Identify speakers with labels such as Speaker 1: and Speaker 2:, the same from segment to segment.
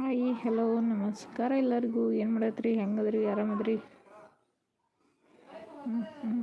Speaker 1: Hi hello ನಮಸ್ಕಾರ ಎಲ್ಲರಿಗೂ. ಏನು ಮಾಡತ್ರಿ? ಹೆಂಗದ್ರಿ? ಆರಾಮದ್ರಿ ಹ್ಞೂ ಹ್ಞೂ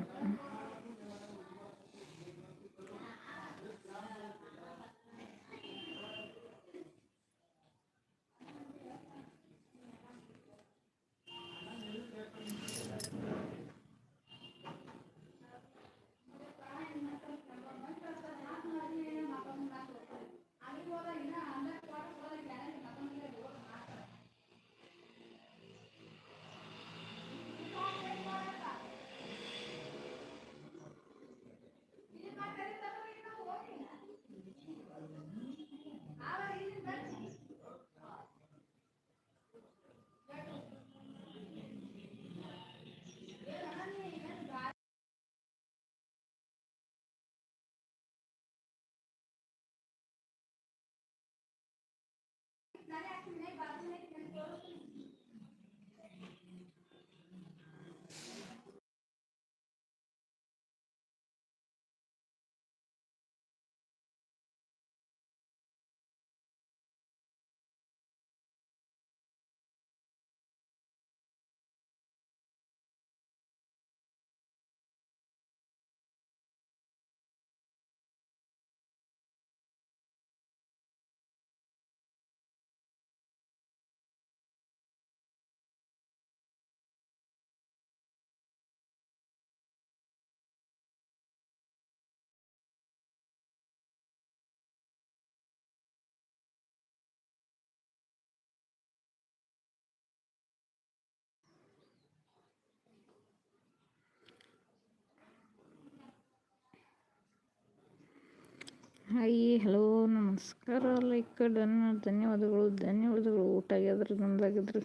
Speaker 1: ಹ್ಞೂ ಹಾಯ್ ಹಲೋ ನಮಸ್ಕಾರ. ಲೈಕ್ ಡನ್ ಧನ್ಯವಾದಗಳು ಧನ್ಯವಾದಗಳು. ಊಟ ಆಗ್ಯದ್ರಿ ನಮ್ದಾಗಿದ್ರಿ.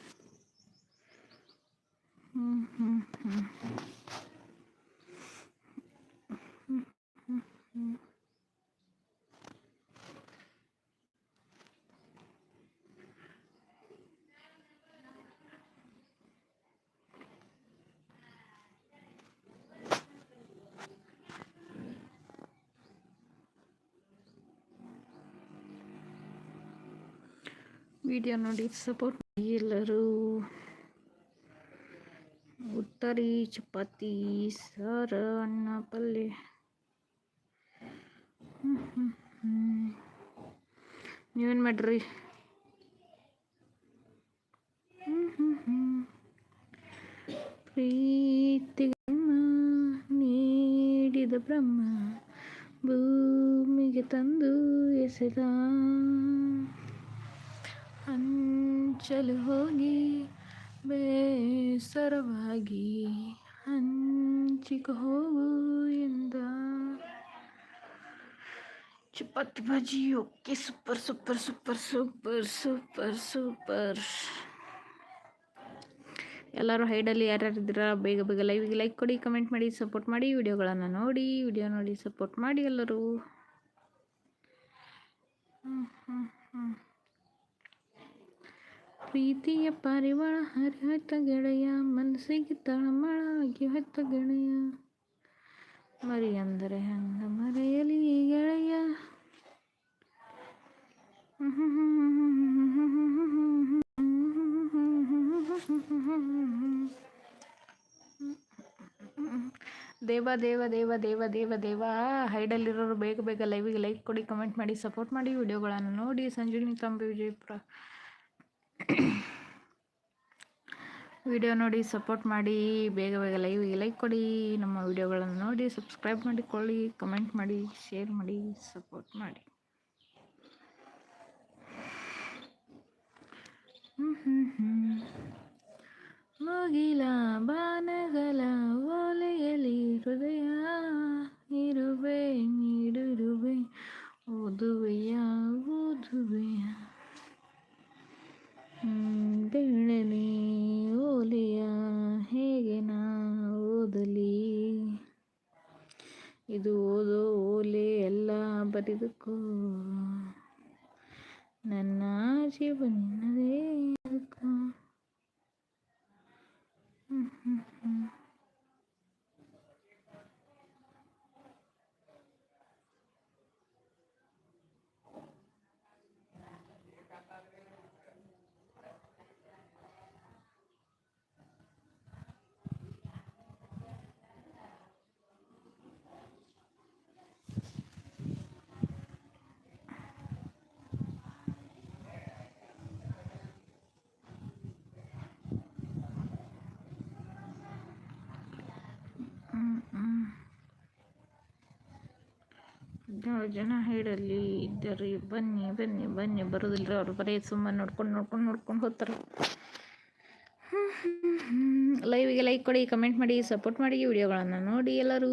Speaker 1: ಹ್ಞೂ ಹ್ಞೂ ಹ್ಞೂ ವಿಡಿಯೋ ನೋಡಿ ಸಪೋರ್ಟ್ ಎಲ್ಲರೂ. ಉತ್ತರಿ ಚಪಾತಿ, ಸಾರ, ಅನ್ನ ಪಲ್ಯ ನೀವೇನು ಮಾಡ್ರಿ? ಪ್ರೀತಿಗಮ್ಮ ನೀಡಿದ ಬ್ರಹ್ಮ ಭೂಮಿಗೆ ತಂದು ಎಸೆದ. ಹಂಚಲು ಹೋಗಿ ಬೇಸರವಾಗಿ ಹಂಚಿಕ ಹೋಗು ಎಂದ. ಚಪಾತಿ ಬಾಜಿ okay super super super super super super. ಎಲ್ಲರೂ ಹೈಡಲ್ಲಿ ಯಾರ್ಯಾರು ಇದ್ದೀರಾ, ಬೇಗ ಬೇಗ ಲೈವಿಗೆ ಲೈಕ್ ಕೊಡಿ ಕಮೆಂಟ್ ಮಾಡಿ ಸಪೋರ್ಟ್ ಮಾಡಿ, ವಿಡಿಯೋಗಳನ್ನು ನೋಡಿ, ವಿಡಿಯೋ ನೋಡಿ ಸಪೋರ್ಟ್ ಮಾಡಿ ಎಲ್ಲರೂ. ಹ್ಞೂ ಹ್ಞೂ ಹ್ಞೂ ಪ್ರೀತಿಯ ಪಾರಿವಾಳ ಹರಿಹತ್ತ ಗೆಳೆಯ, ಮನಸ್ಸಿಗೆ ತಳಮಳಾಗಿ ಹತ್ತ ಗೆಳೆಯ. ಮರಿ ಅಂದರೆ ಹಂಗ ಮರೆಯಲಿ ಗೆಳೆಯ. ದೇವ ದೇವ ದೇವ ದೇವ ದೇವ ದೇವ, ಹೈಡಲ್ಲಿರೋರು ಬೇಗ ಬೇಗ ಲೈವಿಗೆ ಲೈಕ್ ಕೊಡಿ ಕಮೆಂಟ್ ಮಾಡಿ ಸಪೋರ್ಟ್ ಮಾಡಿ ವಿಡಿಯೋಗಳನ್ನು ನೋಡಿ. ಸಂಜೀವಿನಿ ತಂಬಿ ವಿಜಯಪುರ. ವಿಡಿಯೋ ನೋಡಿ ಸಪೋರ್ಟ್ ಮಾಡಿ, ಬೇಗ ಬೇಗ ಲೈವ್ಗೆ ಲೈಕ್ ಕೊಡಿ. ನಮ್ಮ ವಿಡಿಯೋಗಳನ್ನು ನೋಡಿ ಸಬ್ಸ್ಕ್ರೈಬ್ ಮಾಡಿಕೊಳ್ಳಿ ಕಮೆಂಟ್ ಮಾಡಿ ಶೇರ್ ಮಾಡಿ ಸಪೋರ್ಟ್ ಮಾಡಿ. ಮುಗಿಲ ಬಾನಗಲ ಓಲೆಯಲ್ಲಿ ಹೃದಯ ಇರುವೆ, ನೀಡಿರುವೆ, ಓದುವೆಯ ಓದುವೆಯ? ಬೆಳಲಿ ಓಲೆಯ ಹೇಗೆ ನಾ ಓದಲಿ? ಇದು ಓದೋ, ಓಲೆ ಎಲ್ಲ ಬರೆದುಕೋ. ನನ್ನ ಜೀವನದೇ ಹ್ಞೂ ಹ್ಞೂ ಹ್ಞೂ ಹದಿನೇಳು ಜನ ಹೇಳಲ್ಲಿ ಇದ್ದಾರೆ ಬನ್ನಿ ಬನ್ನಿ ಬನ್ನಿ. ಬರೋದಿಲ್ಲ ಅವ್ರು ಬರೀ ಸುಮ್ಮನೆ ನೋಡ್ಕೊಂಡು ನೋಡ್ಕೊಂಡು ನೋಡ್ಕೊಂಡು ಹೋಗ್ತಾರೆ. ಲೈವಿಗೆ ಲೈಕ್ ಕೊಡಿ ಕಮೆಂಟ್ ಮಾಡಿ ಸಪೋರ್ಟ್ ಮಾಡಿ ವಿಡಿಯೋಗಳನ್ನು ನೋಡಿ ಎಲ್ಲರೂ.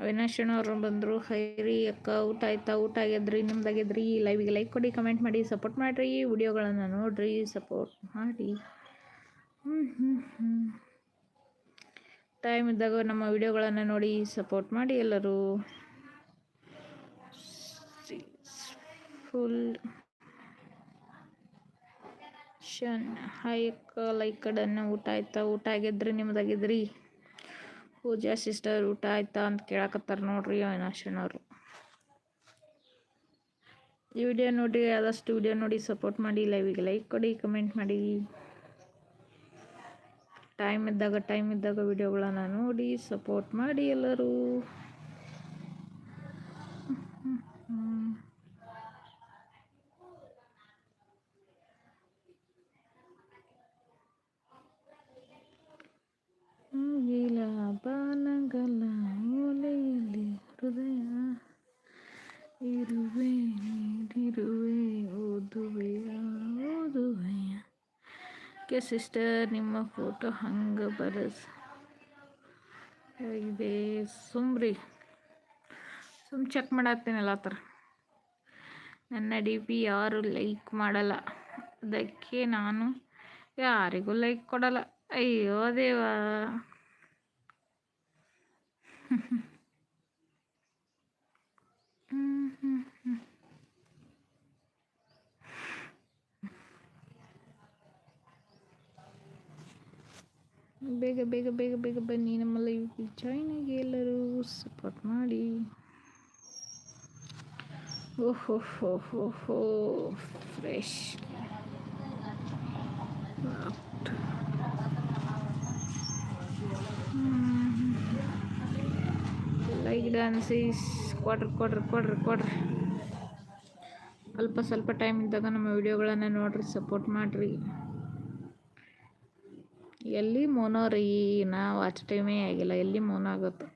Speaker 1: ಅವಿನಾಶ್ ಅವರು ಬಂದರು. ಹೈರಿ ಅಕ್ಕ, ಊಟ ಆಯ್ತಾ? ಊಟ ಆಗ್ಯದ್ರಿ ನಿಮ್ದಾಗಿದ್ರಿ ಲೈವಿಗೆ ಲೈಕ್ ಕೊಡಿ ಕಮೆಂಟ್ ಮಾಡಿ ಸಪೋರ್ಟ್ ಮಾಡಿರಿ ವಿಡಿಯೋಗಳನ್ನು ನೋಡಿರಿ ಸಪೋರ್ಟ್ ಮಾಡಿ. ಟೈಮ್ ಇದ್ದಾಗ ನಮ್ಮ ವಿಡಿಯೋಗಳನ್ನು ನೋಡಿ ಸಪೋರ್ಟ್ ಮಾಡಿ ಎಲ್ಲರೂ. ಫುಲ್ ಅಕ್ಕ ಲೈಕ್ ಕಡನ್ನ ಊಟ ಆಯ್ತಾ? ಊಟ ಆಗಿದ್ರಿ ನಿಮ್ದಾಗಿದ್ರಿ? ಪೂಜಾ ಸಿಸ್ಟರ್ ಊಟ ಆಯ್ತಾ ಅಂತ ಕೇಳಕತ್ತಾರ ನೋಡ್ರಿ ಅವಿನಾಶನವರು ಈ ವಿಡಿಯೋ ನೋಡಿ, ಆದಷ್ಟು ವಿಡಿಯೋ ನೋಡಿ ಸಪೋರ್ಟ್ ಮಾಡಿ ಲೈವಿಗೆ ಲೈಕ್ ಕೊಡಿ ಕಮೆಂಟ್ ಮಾಡಿ. ಟೈಮ್ ಇದ್ದಾಗ ಟೈಮ್ ಇದ್ದಾಗ ವಿಡಿಯೋಗಳನ್ನ ನೋಡಿ ಸಪೋರ್ಟ್ ಮಾಡಿ ಎಲ್ಲರೂ ಮುಗಿಲ ಬಾಲಗಲ ಮೂಲೆಯಲ್ಲಿ ಹೃದಯ ಇರುವೆ ನೀಡಿರುವೆ ಓದುವೆಯ ಓದುವೆಯ ಕೆ ಸಿಸ್ಟರ್, ನಿಮ್ಮ ಫೋಟೋ ಹಂಗೆ ಬರಸ್. ಇದೆ ಸುಮ್ರಿ. ಸುಮ್ ಚೆಕ್ ಮಾಡತ್ತೀನಲ್ಲ ಥರ ನನ್ನ ಡಿ ಪಿ ಯಾರು ಲೈಕ್ ಮಾಡಲ್ಲ. ಅದಕ್ಕೆ ನಾನು ಯಾರಿಗೂ ಲೈಕ್ ಕೊಡಲ್ಲ. ಅಯ್ಯೋ ದೇವಾ. ಬೇಗ ಬೇಗ ಬೇಗ ಬೇಗ ಬನ್ನಿ ನಮ್ಮ ಲೈವ್ ಜಾಯ್ನ್ ಎಲ್ಲರೂ ಸಪೋರ್ಟ್ ಮಾಡಿ. ಓಹೋ ಹೋ ಹೋ ಹೋ ಫ್ರೆಶ್ ಲೈಕ್ ಡ್ಯಾನ್ಸೀಸ್ ಕೊಡ್ರಿ ಕೊಡ್ರಿ ಕೊಡ್ರಿ ಕೊಡ್ರಿ ಅಲ್ಪ ಸ್ವಲ್ಪ ಟೈಮ್ ಇದ್ದಾಗ ನಮ್ಮ ವಿಡಿಯೋಗಳನ್ನು ನೋಡ್ರಿ ಸಪೋರ್ಟ್ ಮಾಡಿರಿ. ಎಲ್ಲಿ ಮೋನೋ ರೀ? ನಾ ವಾಚ್ ಟೈಮೇ ಆಗಿಲ್ಲ. ಎಲ್ಲಿ ಮೋನೋ ಆಗುತ್ತೆ?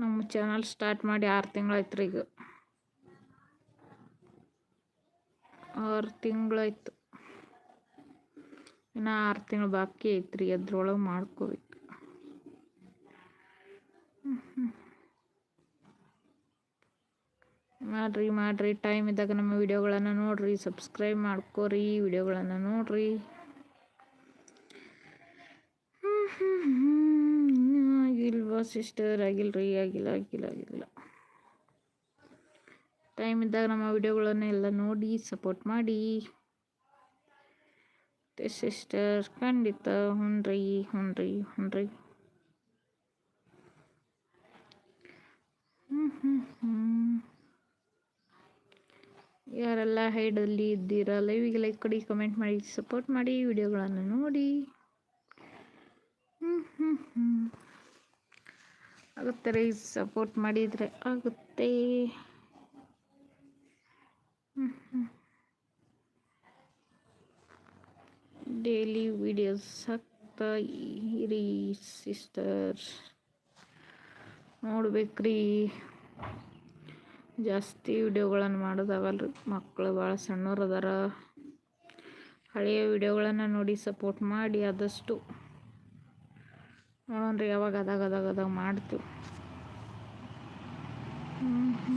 Speaker 1: ನಮ್ಮ ಚಾನಲ್ ಸ್ಟಾರ್ಟ್ ಮಾಡಿ ಆರು ತಿಂಗಳಾಯ್ತು ರೀ ಈಗ. ಆರು ತಿಂಗಳಾಯ್ತು ಇನ್ನು ಆರು ತಿಂಗಳು ಬಾಕಿ ಐತ್ರಿ ಅದ್ರೊಳಗೆ ಮಾಡ್ಕೋಬೇಕು. ಮಾಡಿರಿ ಮಾಡಿರಿ. ಟೈಮ್ ಇದ್ದಾಗ ನಮ್ಮ ವಿಡಿಯೋಗಳನ್ನು ನೋಡಿರಿ. ಸಬ್ಸ್ಕ್ರೈಬ್ ಮಾಡ್ಕೋರಿ. ವಿಡಿಯೋಗಳನ್ನು ನೋಡಿರಿ. ಆಗಿಲ್ವಾ ಸಿಸ್ಟರ್ ಆಗಿಲ್ರಿ ಆಗಿಲ್ಲ ಆಗಿಲ್ಲ ಆಗಿಲ್ಲ ಟೈಮ್ ಇದ್ದಾಗ ನಮ್ಮ ವಿಡಿಯೋಗಳನ್ನು ಎಲ್ಲ ನೋಡಿ ಸಪೋರ್ಟ್ ಮಾಡಿ ಸಿಸ್ಟರ್ ಖಂಡಿತ ಹುನ್ರಿ ಹುನ್ರಿ ಹುನ್ರಿ ಯಾರೆಲ್ಲ ಹೈಡಲ್ಲಿ ಇದ್ದೀರಾ ಲೈವಿಗೆ ಲೈಕ್ ಕೊಡಿ ಕಮೆಂಟ್ ಮಾಡಿ ಸಪೋರ್ಟ್ ಮಾಡಿ ವಿಡಿಯೋಗಳನ್ನು ನೋಡಿ ಆಗುತ್ತೆ ರೀ ಸಪೋರ್ಟ್ ಮಾಡಿದರೆ ಆಗುತ್ತೆ. ಡೈಲಿ ವಿಡಿಯೋಸ್ ಹಾಕ್ತಾ ಇರಿ ಸಿಸ್ಟರ್ ನೋಡ್ಬೇಕ್ರಿ. ಜಾಸ್ತಿ ವಿಡಿಯೋಗಳನ್ನು ಮಾಡೋದಾಗಲ್ರಿ ಮಕ್ಕಳು ಭಾಳ ಸಣ್ಣವ್ರು ಅದಾರ. ಹಳೆಯ ವಿಡಿಯೋಗಳನ್ನು ನೋಡಿ ಸಪೋರ್ಟ್ ಮಾಡಿ ಆದಷ್ಟು. ನೋಡೋಣ ರೀ ಯಾವಾಗ ಅದಾಗ ಅದಾಗ ಅದಾಗ ಮಾಡ್ತೀವಿ. ಹ್ಞೂ ಹ್ಞೂ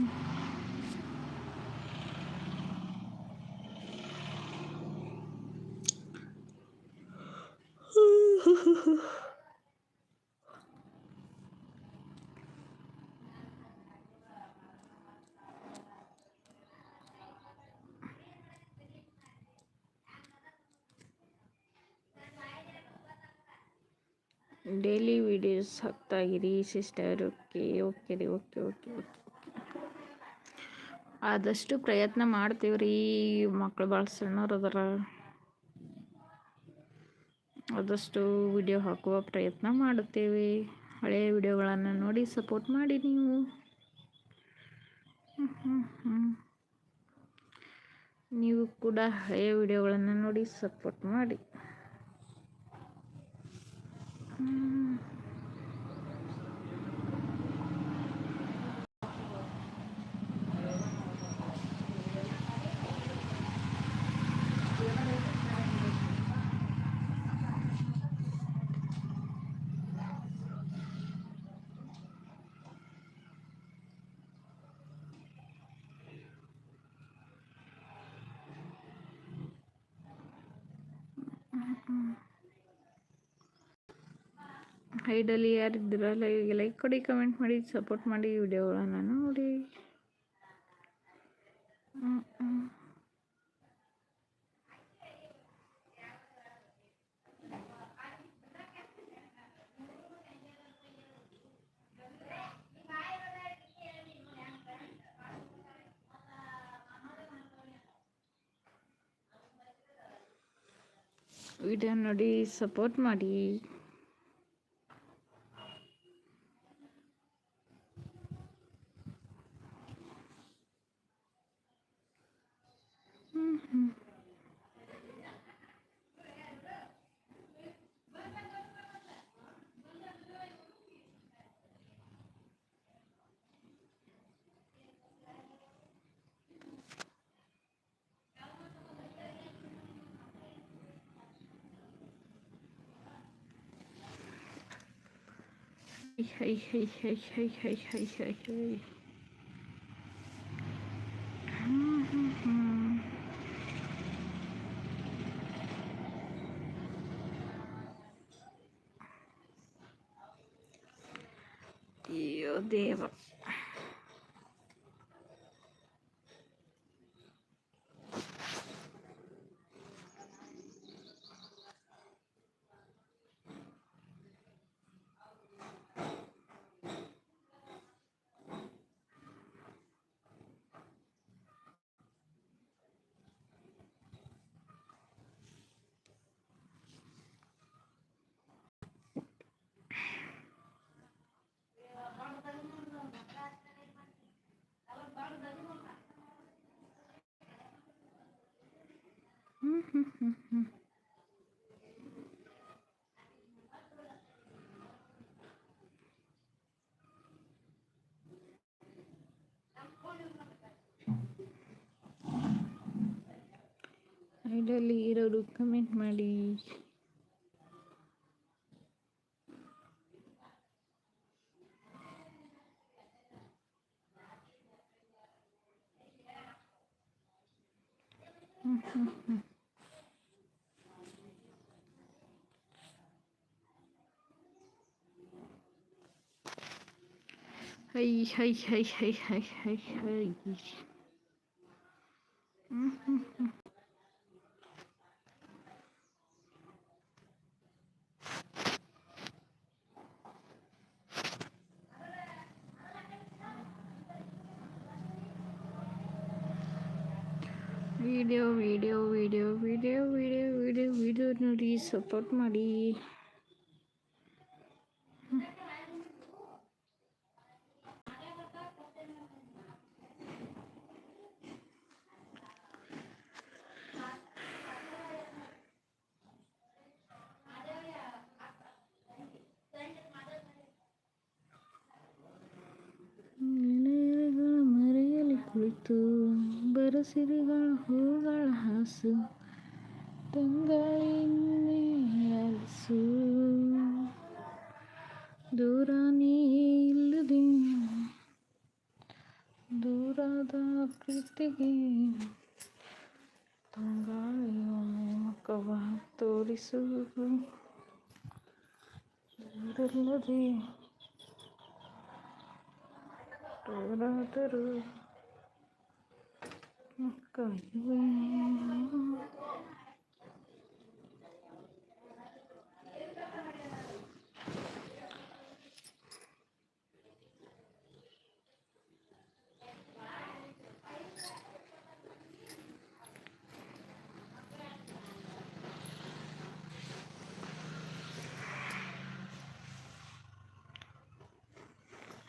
Speaker 1: ಡೈಲಿ ವೀಡಿಯೋಸ್ ಹಾಕ್ತಾಯಿರಿ ಸಿಸ್ಟರ್ ಓಕೆ ಓಕೆ ರೀ ಓಕೆ ಓಕೆ ಓಕೆ ಆದಷ್ಟು ಪ್ರಯತ್ನ ಮಾಡ್ತೀವಿ ರೀ ಮಕ್ಕಳು ಭಾಳ ಸಣ್ಣವ್ರು ಅದರ. ಆದಷ್ಟು ವಿಡಿಯೋ ಹಾಕುವ ಪ್ರಯತ್ನ ಮಾಡುತ್ತೇವೆ. ಹಳೆಯ ವಿಡಿಯೋಗಳನ್ನು ನೋಡಿ ಸಪೋರ್ಟ್ ಮಾಡಿ ನೀವು. ನೀವು ಕೂಡ ಹಳೆಯ ವಿಡಿಯೋಗಳನ್ನು ನೋಡಿ ಸಪೋರ್ಟ್ ಮಾಡಿ. 嗯嗯嗯。ಹೈಡಲ್ಲಿ ಯಾರಿದ್ದೀರ ಲೈವ್ಗೆ ಲೈಕ್ ಕೊಡಿ ಕಮೆಂಟ್ ಮಾಡಿ ಸಪೋರ್ಟ್ ಮಾಡಿ ವಿಡಿಯೋಗಳನ್ನು ನೋಡಿ. ವಿಡಿಯೋ ನೋಡಿ ಸಪೋರ್ಟ್ ಮಾಡಿ hey, hey, hey, hey, hey, hey, hey, hey. Dio devo. ಕಮೆಂಟಲ್ಲಿ ಇರೋರು ಕಮೆಂಟ್ ಮಾಡಿ ಹ್ಞೂ ಹ್ಞೂ ಹ್ಞೂ hi hi hi hi hi hi hi ಹ್ಞೂ ಹ್ಞೂ ಹ್ಞೂ video video video video video video video ನೋಡಿ ಸಪೋರ್ಟ್ ಮಾಡಿ. ಮರೆಯಲಿ ಕುಳಿತು ಬರಸಿರಿಗಳ ಹೂಗಳ മനസ്സു തങ്കളിന്നേൽസു ദൂരാനീലതി ദൂരാദാകൃതിಗೆ ತಂಗಾಳಿಯೊಮ್ಮೆ ಮುಖವ ತೋರಿಸು ದೂರಲ್ಲದೆ ದೂರಾದರೂ ಕಾಯುವೆ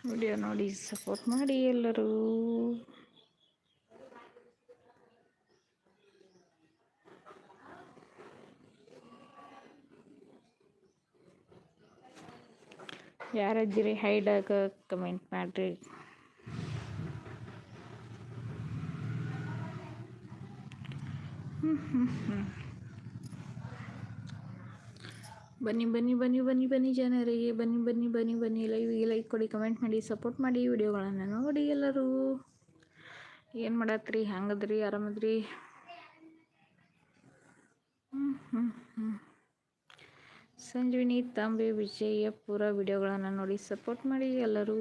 Speaker 1: ವಿಡಿಯೋ ನೋಡಿ ಸಪೋರ್ಟ್ ಮಾಡಿ ಎಲ್ಲರೂ ಯಾರಜ್ಜಿರಿ ಹೈಡಾಗ ಕಮೆಂಟ್ ಮಾಡಿರಿ. ಬನ್ನಿ ಬನ್ನಿ ಬನ್ನಿ ಬನ್ನಿ ಬನ್ನಿ ಜನರಿಗೆ, ಬನ್ನಿ ಬನ್ನಿ ಬನ್ನಿ ಬನ್ನಿ ಲೈವಿಗೆ ಲೈಕ್ ಕೊಡಿ ಕಮೆಂಟ್ ಮಾಡಿ ಸಪೋರ್ಟ್ ಮಾಡಿ ವಿಡಿಯೋಗಳನ್ನು ನೋಡಿ ಎಲ್ಲರೂ. ಏನು ಮಾಡತ್ರಿ? ಹಂಗದ್ರಿ? ಆರಾಮದ್ರಿ? ಹ್ಞೂ ಹ್ಞೂ ಹ್ಮ್. ಸಂಜೀವಿನಿ ತಾಂಬೆ ವಿಜಯಪುರ ವಿಡಿಯೋಗಳನ್ನು ನೋಡಿ ಸಪೋರ್ಟ್ ಮಾಡಿ ಎಲ್ಲರೂ.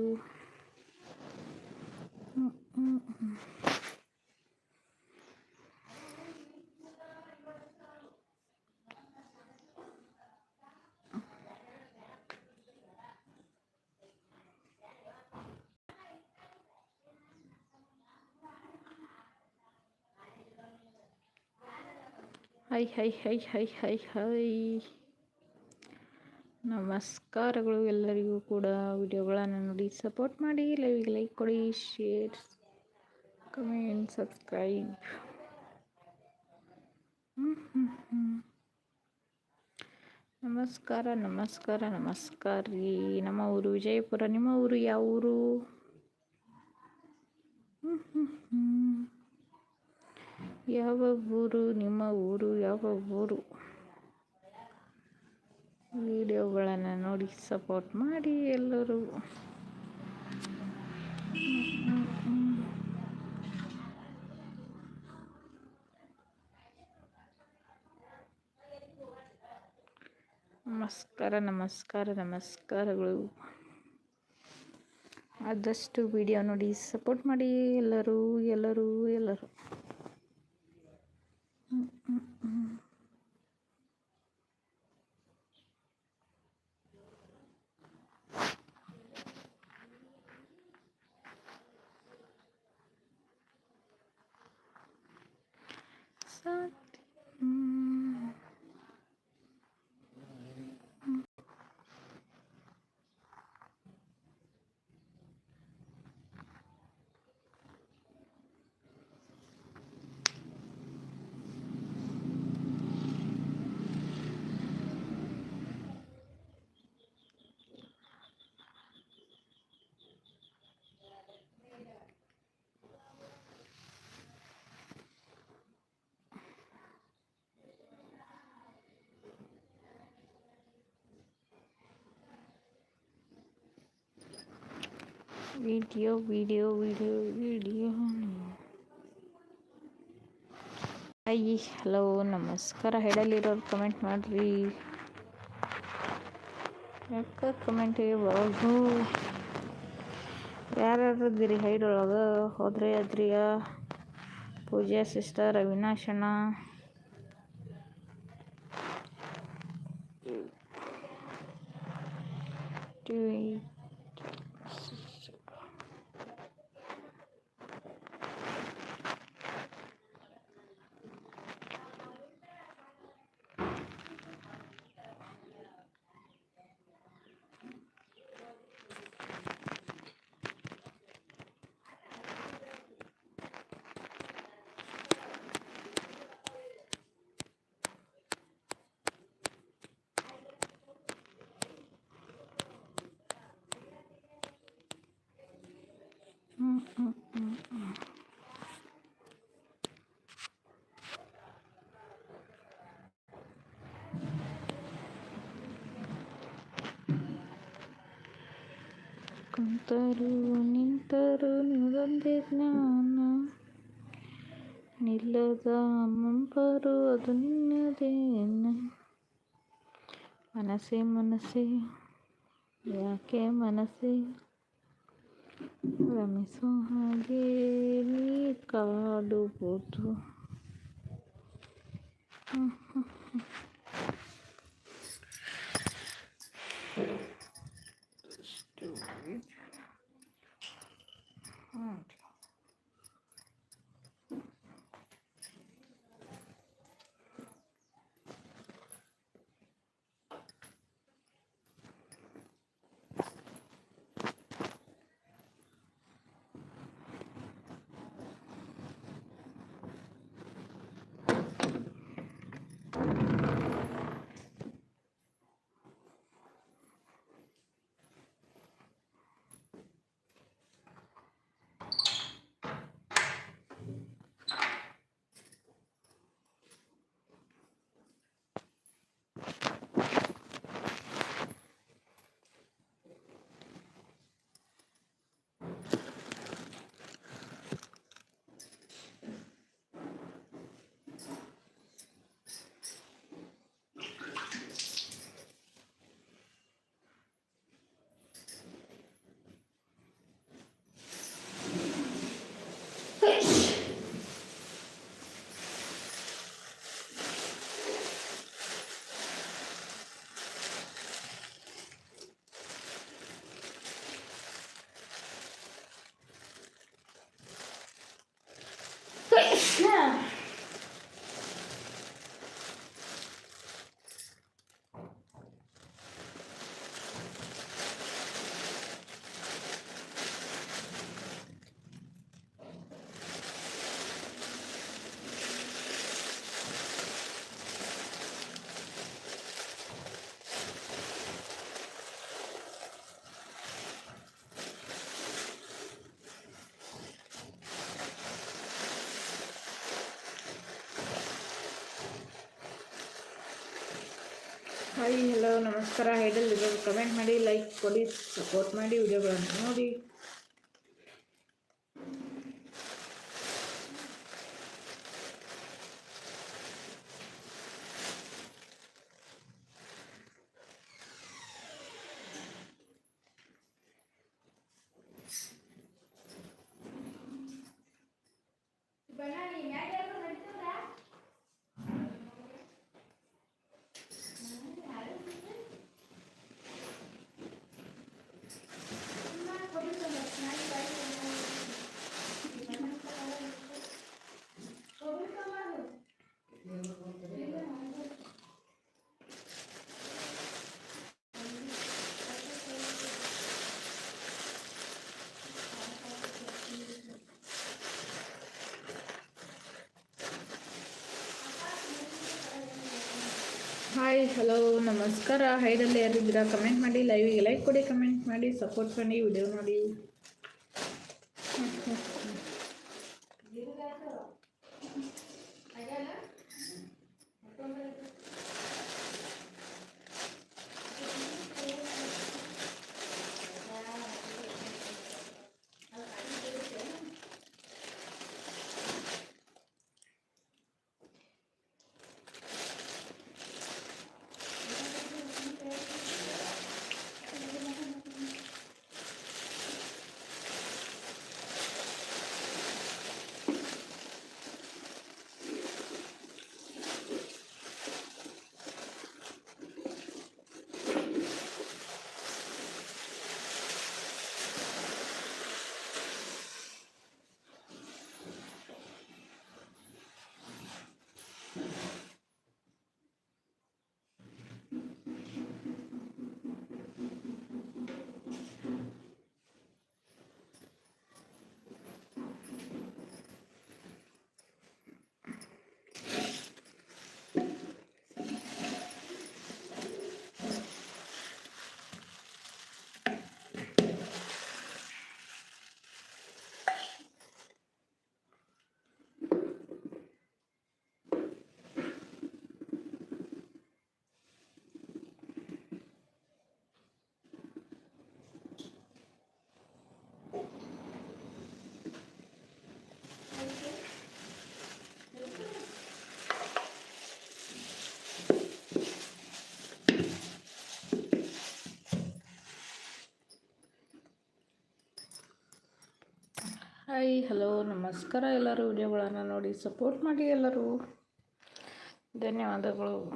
Speaker 1: Hi hi hi hi hi hi ನಮಸ್ಕಾರಗಳು ಎಲ್ಲರಿಗೂ ಕೂಡ. ವಿಡಿಯೋಗಳನ್ನು ನೋಡಿ ಸಪೋರ್ಟ್ ಮಾಡಿ. ಲೈವಿಗೆ ಲೈಕ್ ಕೊಡಿ ಶೇರ್ ಕಮೆಂಟ್ ಸಬ್ಸ್ಕ್ರೈಬ್ ನಮಸ್ಕಾರ ನಮಸ್ಕಾರ ನಮಸ್ಕಾರ ರೀ. ನಮ್ಮ ಊರು ವಿಜಯಪುರ. ನಿಮ್ಮ ಊರು ಯಾವ ಊರು. ಯಾವ ಊರು? ನಿಮ್ಮ ಊರು? ಯಾವ ಊರು? ವಿಡಿಯೋಗಳನ್ನು ನೋಡಿ ಸಪೋರ್ಟ್ ಮಾಡಿ ಎಲ್ಲರೂ. ನಮಸ್ಕಾರ ನಮಸ್ಕಾರ, ನಮಸ್ಕಾರಗಳು. ಆದಷ್ಟು ವಿಡಿಯೋ ನೋಡಿ ಸಪೋರ್ಟ್ ಮಾಡಿ ಎಲ್ಲರೂ ಎಲ್ಲರೂ ಎಲ್ಲರೂ. mm video video video video hi hello ನಮಸ್ಕಾರ. ಹೇಳಲಿರೋರು ಕಮೆಂಟ್ ಮಾಡಿರಿ. ಯಾಕೆ ಕಮೆಂಟಿಗೆ ಬರೋದು? ಯಾರ್ಯಾರು ಇದ್ದೀರಿ? ಹೈಡ್ ಒಳಗೆ ಹೋದ್ರೆ ಅದ್ರಿಯ? ಪೂಜಾ ಸಿಸ್ಟರ್ ಅವಿನಾಶಣ್ಣ ಟಿವಿ ಕುಂತರು ನಿಂತರು ನಿಮಗೊಂದೇ ಜ್ಞಾನ ನಿಲ್ಲದ ಮುಂಬರು ಅದು ನಿನ್ನದೇನ ಮನಸ್ಸೇ ಮನಸ್ಸೇ ಯಾಕೆ ಮನಸ್ಸೇ ರಮಿಸೋ ಹಾಗೆ ನೀ ಕಾಡುವುದು ಹ್ಮ್, ಹ್ಮ್,
Speaker 2: ಹಾಯ್ ಹಲೋ ನಮಸ್ಕಾರ. ಹೈಡಲ್ ಇರೋದು ಕಮೆಂಟ್ ಮಾಡಿ ಲೈಕ್ ಕೊಡಿ ಸಪೋರ್ಟ್ ಮಾಡಿ ವಿಡಿಯೋಗಳನ್ನು ನೋಡಿ. ಹಾಯ್ ಹಲೋ ನಮಸ್ಕಾರ. ಹೈದಲ್ಲಿ ಯಾರಿದ್ದೀರಾ ಕಮೆಂಟ್ ಮಾಡಿ ಲೈವಿಗೆ ಲೈಕ್ ಕೊಡಿ ಕಮೆಂಟ್ ಮಾಡಿ ಸಪೋರ್ಟ್ ಮಾಡಿ ವಿಡಿಯೋ ನೋಡಿ. ಹಾಯ್ ಹಲೋ ನಮಸ್ಕಾರ ಎಲ್ಲರೂ. ವಿಡಿಯೋಗಳನ್ನು ನೋಡಿ ಸಪೋರ್ಟ್ ಮಾಡಿ ಎಲ್ಲರೂ. ಧನ್ಯವಾದಗಳು.